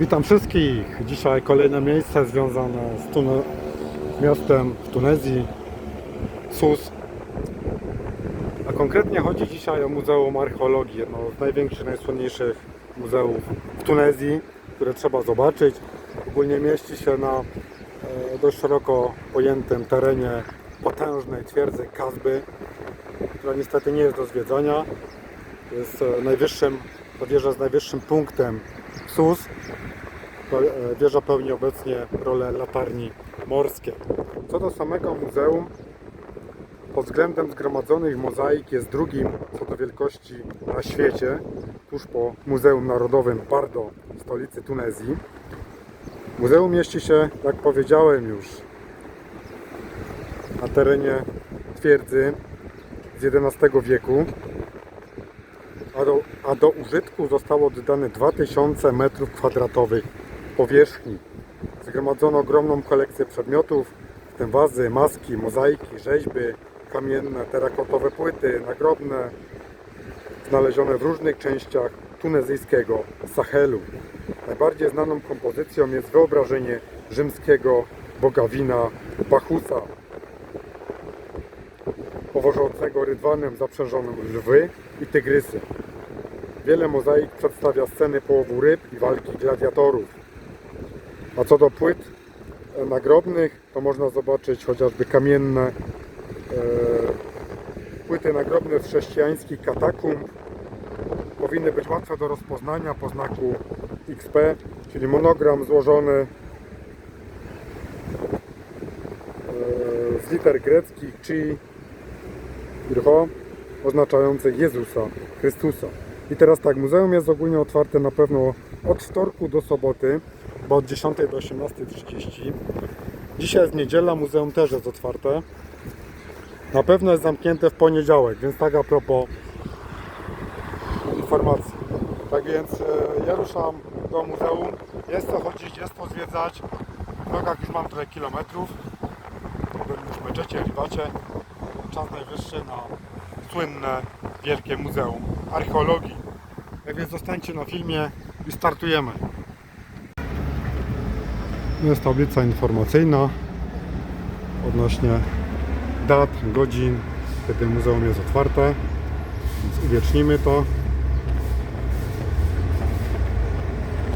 Witam wszystkich. Dzisiaj kolejne miejsce związane z Tune- miastem w Tunezji, Sus. A konkretnie chodzi dzisiaj o Muzeum Archeologii, jedno z największych, najsłynniejszych muzeów w Tunezji, które trzeba zobaczyć. Ogólnie mieści się na e, dość szeroko pojętym terenie potężnej twierdzy Kazby, która niestety nie jest do zwiedzania. Jest e, najwyższym, wieża z najwyższym punktem Sus. E, Wieża pełni obecnie rolę latarni morskiej. Co do samego muzeum, pod względem zgromadzonych mozaik jest drugim co do wielkości na świecie, tuż po Muzeum Narodowym Bardo w stolicy Tunezji. Muzeum mieści się, jak powiedziałem już, na terenie twierdzy z XI wieku, a do, a do użytku zostało oddane 2000 m2 powierzchni. Zgromadzono ogromną kolekcję przedmiotów, w tym wazy, maski, mozaiki, rzeźby, kamienne, terakotowe płyty, nagrobne, znalezione w różnych częściach tunezyjskiego Sahelu. Najbardziej znaną kompozycją jest wyobrażenie rzymskiego boga wina Bachusa, powożącego rydwanem zaprzężonym lwy i tygrysy. Wiele mozaik przedstawia sceny połowu ryb i walki gladiatorów. A co do płyt e, nagrobnych, to można zobaczyć chociażby kamienne e, płyty nagrobne z chrześcijańskich katakumb. Powinny być łatwe do rozpoznania po znaku XP, czyli monogram złożony e, z liter greckich chi oznaczających Jezusa, Chrystusa. I teraz tak, muzeum jest ogólnie otwarte na pewno od wtorku do soboty, bo od 10 do 18.30. Dzisiaj jest niedziela, muzeum też jest otwarte. Na pewno jest zamknięte w poniedziałek, więc tak a propos informacji. Tak więc e, ja ruszam do muzeum. Jest co chodzić, jest co zwiedzać. W nogach już mam trochę kilometrów. Byłem już w meczecie, ribacie. Czas najwyższy na słynne, wielkie muzeum archeologii. Tak więc zostańcie na filmie i startujemy. Jest tablica informacyjna odnośnie dat, godzin, kiedy muzeum jest otwarte. Więc uwiecznimy to.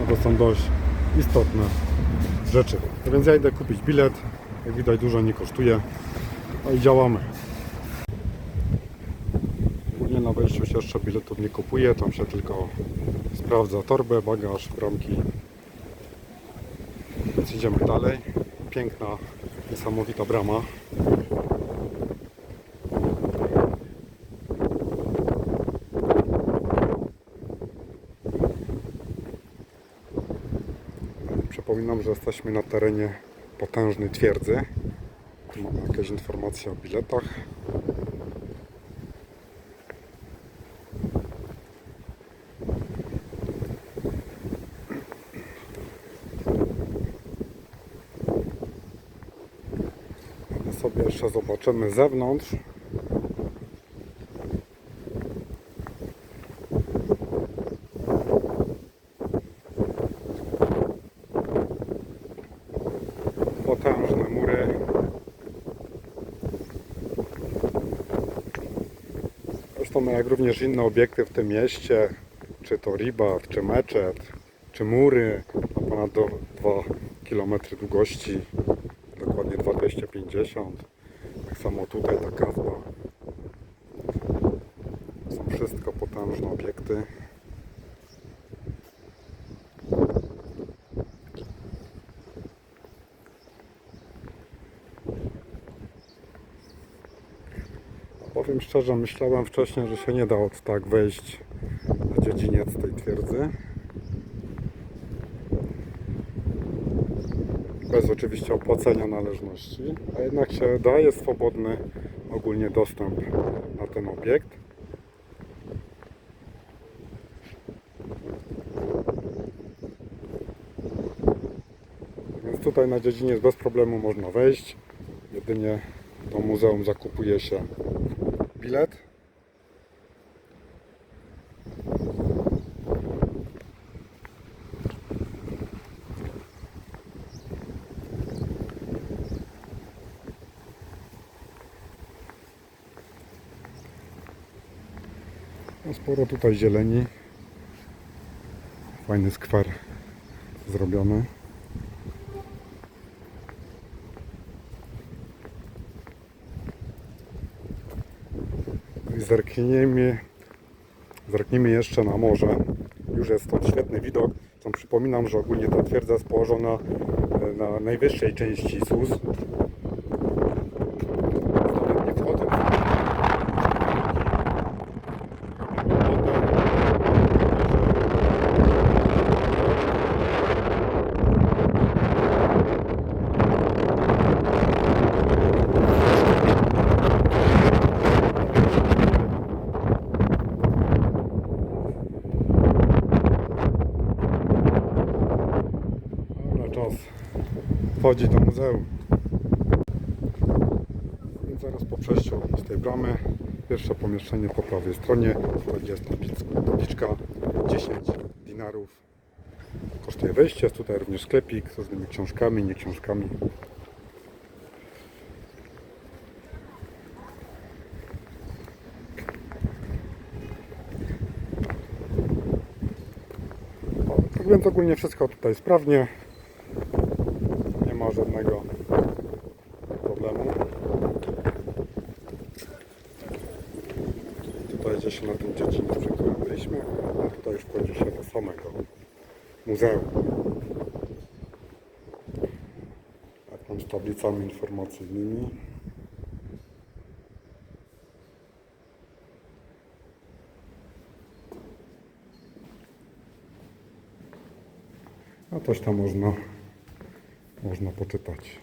To są dość istotne rzeczy. Więc ja idę kupić bilet. Jak widać dużo nie kosztuje. No i działamy. Się jeszcze biletów nie kupuje. Tam się tylko sprawdza torbę, bagaż, bramki. Więc idziemy dalej. Piękna, niesamowita brama. Przypominam, że jesteśmy na terenie potężnej twierdzy. Tu mamy jakieś informacje o biletach. Zobaczymy zewnątrz. Potężne mury. Zresztą jak również inne obiekty w tym mieście, czy to ribat, czy meczet, czy mury na ponad do 2 km długości, dokładnie 2250. Samo tutaj ta kazba. Są wszystko potężne obiekty. Powiem szczerze, myślałem wcześniej, że się nie da od tak wejść na dziedziniec tej twierdzy. Bez oczywiście opłacenia należności, a jednak się daje swobodny ogólnie dostęp na ten obiekt. Więc tutaj na dziedziniec bez problemu można wejść. Jedynie do muzeum zakupuje się bilet. No, sporo tutaj zieleni. Fajny skwer zrobiony. No i zerkniemy, jeszcze na morze. Już jest stąd świetny widok. Co przypominam, że ogólnie ta twierdza jest położona e, na najwyższej części SUS. Nawet nie wchodząc Dobra, czas wchodzić do muzeum. Zaraz po przejściu z tej bramy, pierwsze pomieszczenie po prawej stronie, jest tablic- tabliczka 10 dinarów. Kosztuje wejście, jest tutaj również sklepik z różnymi książkami, nie książkami. Tak więc ogólnie wszystko tutaj sprawnie. Żadnego problemu. Tutaj gdzieś na tym którym byliśmy, a tutaj już wchodzi się do samego muzeum. Jakąś tablicami informacyjnymi. A coś tam można, można poczytać.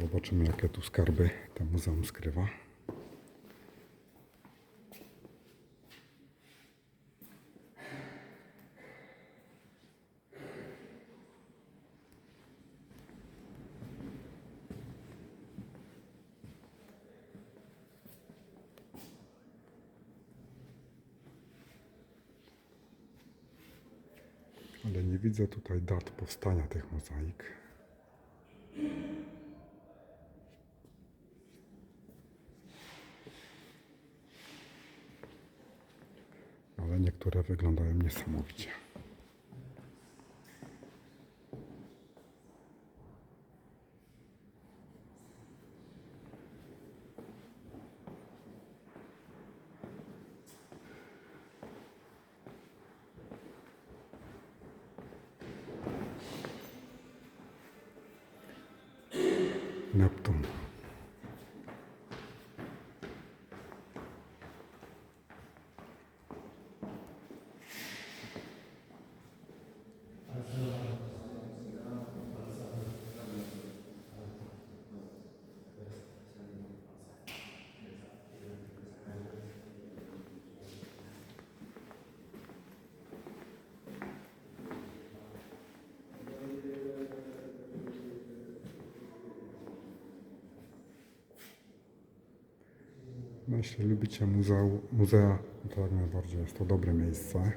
Zobaczymy jakie tu skarby to muzeum skrywa. Widzę tutaj dat powstania tych mozaik. Ale niektóre wyglądają niesamowicie. yaptım. Jeśli lubicie muzeu, muzea, to jak najbardziej jest to dobre miejsce,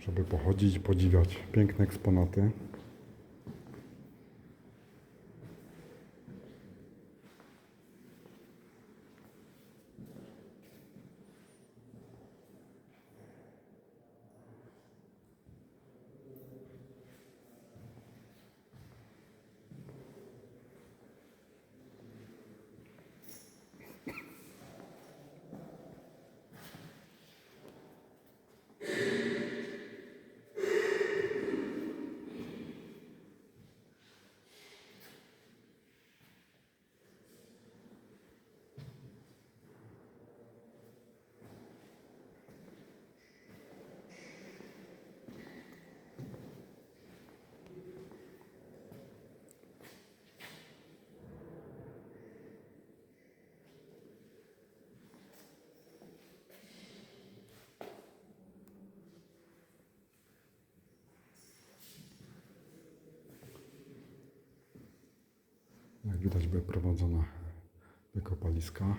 żeby pochodzić, podziwiać piękne eksponaty. Jak widać były prowadzone wykopaliska.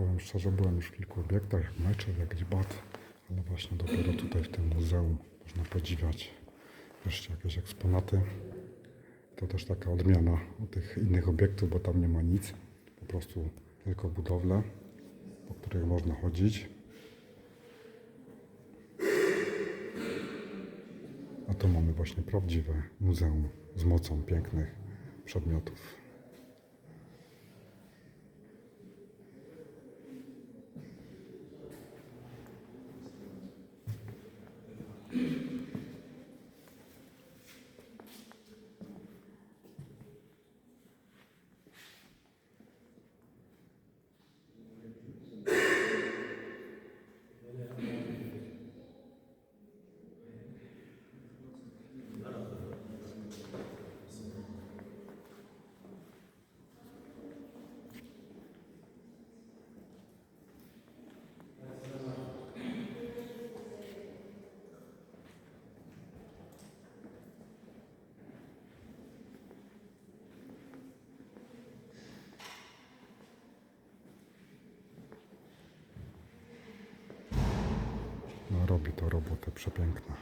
Powiem szczerze, byłem już w kilku obiektach, jak mecze, jak Gdzibat, ale właśnie dopiero tutaj w tym muzeum można podziwiać wreszcie jakieś eksponaty. To też taka odmiana od tych innych obiektów, bo tam nie ma nic, po prostu tylko budowle, po których można chodzić. A tu mamy właśnie prawdziwe muzeum z mocą pięknych przedmiotów. Robi to robotę przepiękne.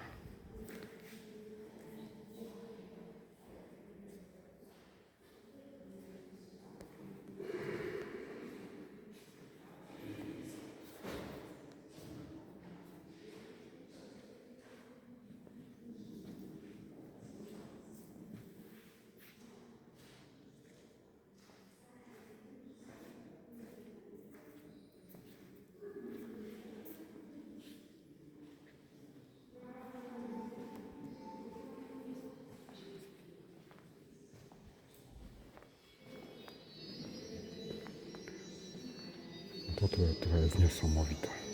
To, to, jest niesamowite.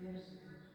Yes.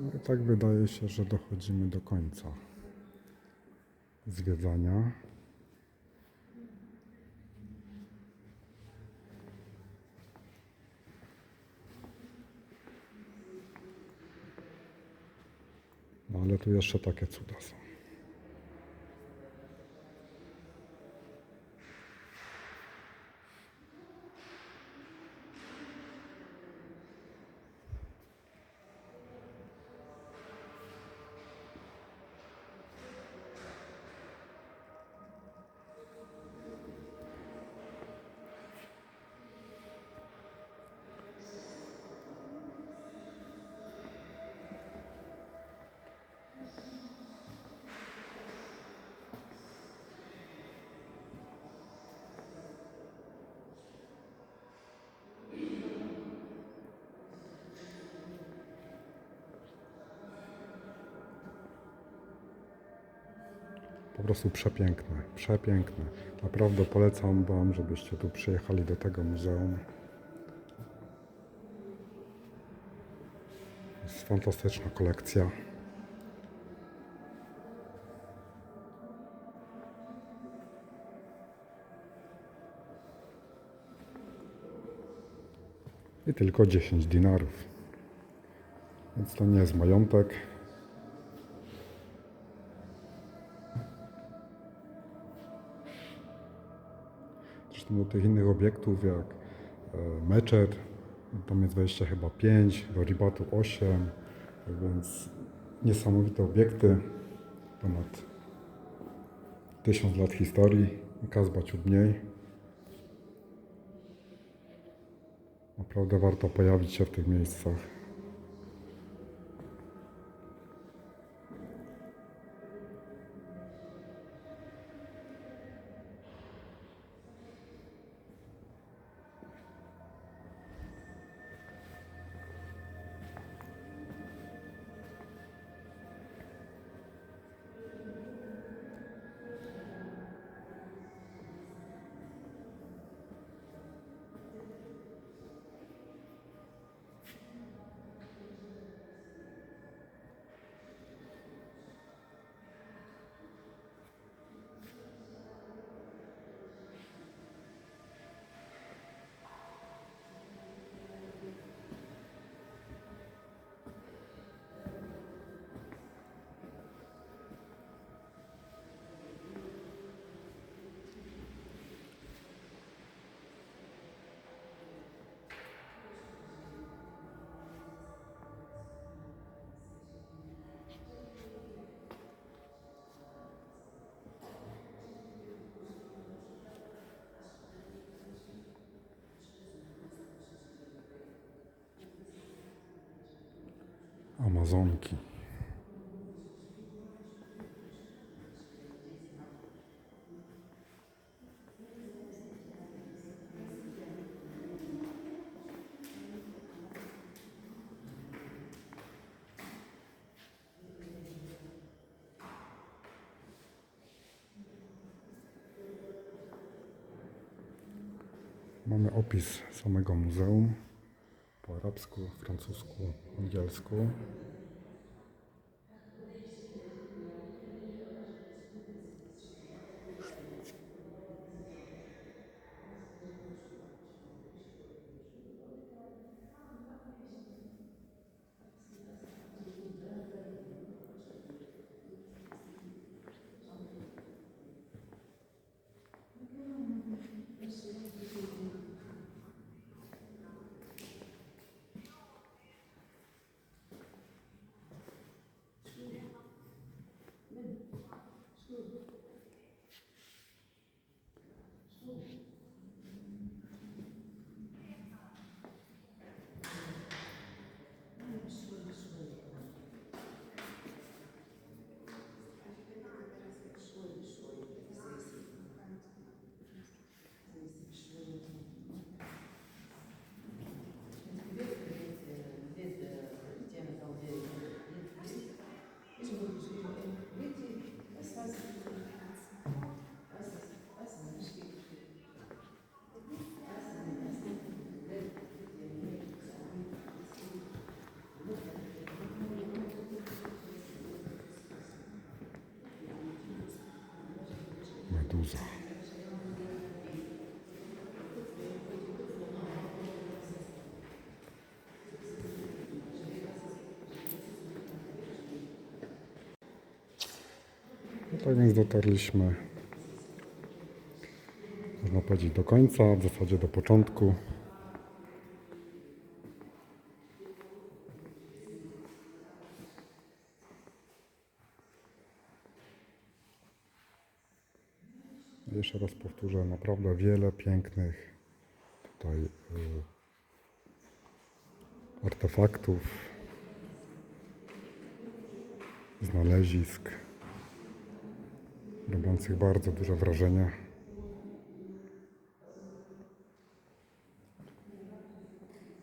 No tak wydaje się, że dochodzimy do końca zwiedzania. No ale tu jeszcze takie cuda są. Prostu przepiękne, przepiękne. Naprawdę polecam Wam, żebyście tu przyjechali do tego muzeum. Jest fantastyczna kolekcja. I tylko 10 dinarów. Więc to nie jest majątek. Zresztą do tych innych obiektów jak e, meczet, tam jest wejście chyba 5, do Ribatu 8, więc niesamowite obiekty, ponad 1000 lat historii, Kazba ciut mniej. Naprawdę warto pojawić się w tych miejscach. Amazonki. Mamy opis samego muzeum po arabsku, francusku, angielsku. Tak więc dotarliśmy, można powiedzieć, do końca, w zasadzie do początku. Jeszcze raz powtórzę, naprawdę wiele pięknych tutaj y, artefaktów, znalezisk, robiących bardzo duże wrażenie.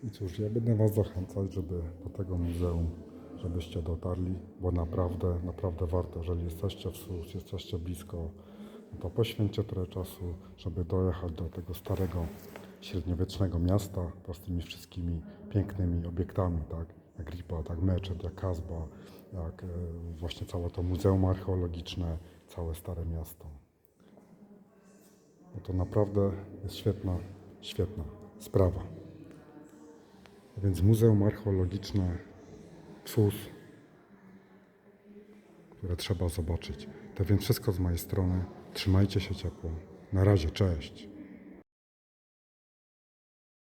I cóż, ja będę Was zachęcać, żeby do tego muzeum, żebyście dotarli, bo naprawdę, naprawdę warto, jeżeli jesteście w Sus, jesteście blisko, no to poświęćcie trochę czasu, żeby dojechać do tego starego, średniowiecznego miasta z tymi wszystkimi pięknymi obiektami, tak? Jak Ripa, tak Meczet, jak Kazba, jak e, właśnie całe to muzeum archeologiczne, całe stare miasto. No to naprawdę jest świetna, świetna sprawa. A więc Muzeum Archeologiczne CUS, które trzeba zobaczyć. To więc wszystko z mojej strony. Trzymajcie się ciepło. Na razie, cześć.